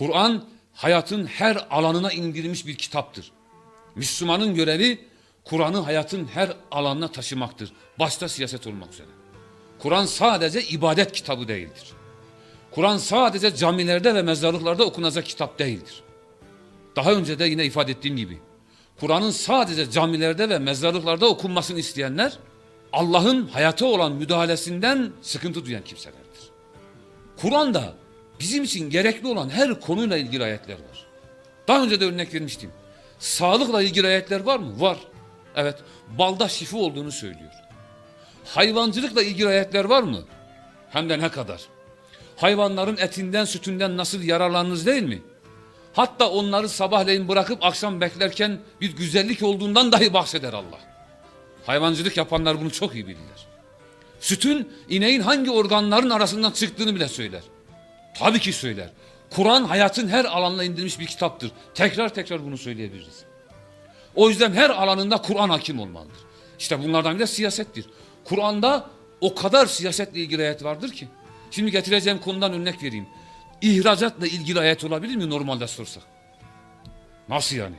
Kur'an hayatın her alanına indirilmiş bir kitaptır. Müslümanın görevi Kur'an'ı hayatın her alanına taşımaktır. Başta siyaset olmak üzere. Kur'an sadece ibadet kitabı değildir. Kur'an sadece camilerde ve mezarlıklarda okunacak kitap değildir. Daha önce de yine ifade ettiğim gibi Kur'an'ın sadece camilerde ve mezarlıklarda okunmasını isteyenler Allah'ın hayata olan müdahalesinden sıkıntı duyan kimselerdir. Kur'an'da bizim için gerekli olan her konuyla ilgili ayetler var. Daha önce de örnek vermiştim. Sağlıkla ilgili ayetler var mı? Var. Evet. Balda şifa olduğunu söylüyor. Hayvancılıkla ilgili ayetler var mı? Hem de ne kadar. Hayvanların etinden, sütünden nasıl yararlanınız değil mi? Hatta onları sabahleyin bırakıp akşam beklerken bir güzellik olduğundan dahi bahseder Allah. Hayvancılık yapanlar bunu çok iyi bilirler. Sütün ineğin hangi organların arasından çıktığını bile söyler. Tabii ki söyler. Kur'an hayatın her alanına indirilmiş bir kitaptır. Tekrar tekrar bunu söyleyebiliriz. O yüzden her alanında Kur'an hakim olmalıdır. İşte bunlardan biri de siyasettir. Kur'an'da o kadar siyasetle ilgili ayet vardır ki. Şimdi getireceğim konudan örnek vereyim. İhracatla ilgili ayet olabilir mi normalde sorsak? Nasıl yani?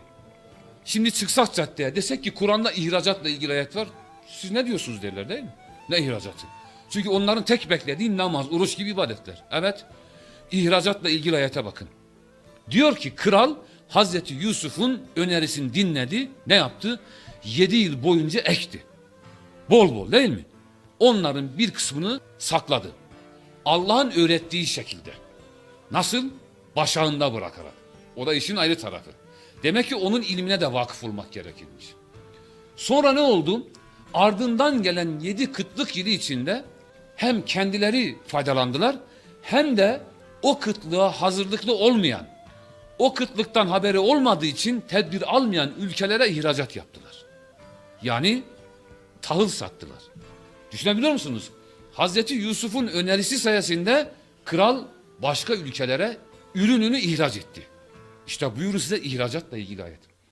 Şimdi çıksak caddeye desek ki Kur'an'da ihracatla ilgili ayet var. Siz ne diyorsunuz derler değil mi? Ne ihracatı? Çünkü onların tek beklediği namaz, oruç gibi ibadetler. Evet. İhracatla ilgili ayete bakın. Diyor ki kral Hazreti Yusuf'un önerisini dinledi. Ne yaptı? Yedi yıl boyunca ekti. Bol bol değil mi? Onların bir kısmını sakladı. Allah'ın öğrettiği şekilde. Nasıl? Başağında bırakarak. O da işin ayrı tarafı. Demek ki onun ilmine de vakıf olmak gerekirmiş. Sonra ne oldu? Ardından gelen yedi kıtlık yılı içinde hem kendileri faydalandılar hem de o kıtlığa hazırlıklı olmayan, o kıtlıktan haberi olmadığı için tedbir almayan ülkelere ihracat yaptılar. Yani tahıl sattılar. Düşünebiliyor musunuz? Hazreti Yusuf'un önerisi sayesinde kral başka ülkelere ürününü ihraç etti. İşte buyurun size ihracatla ilgili ayet.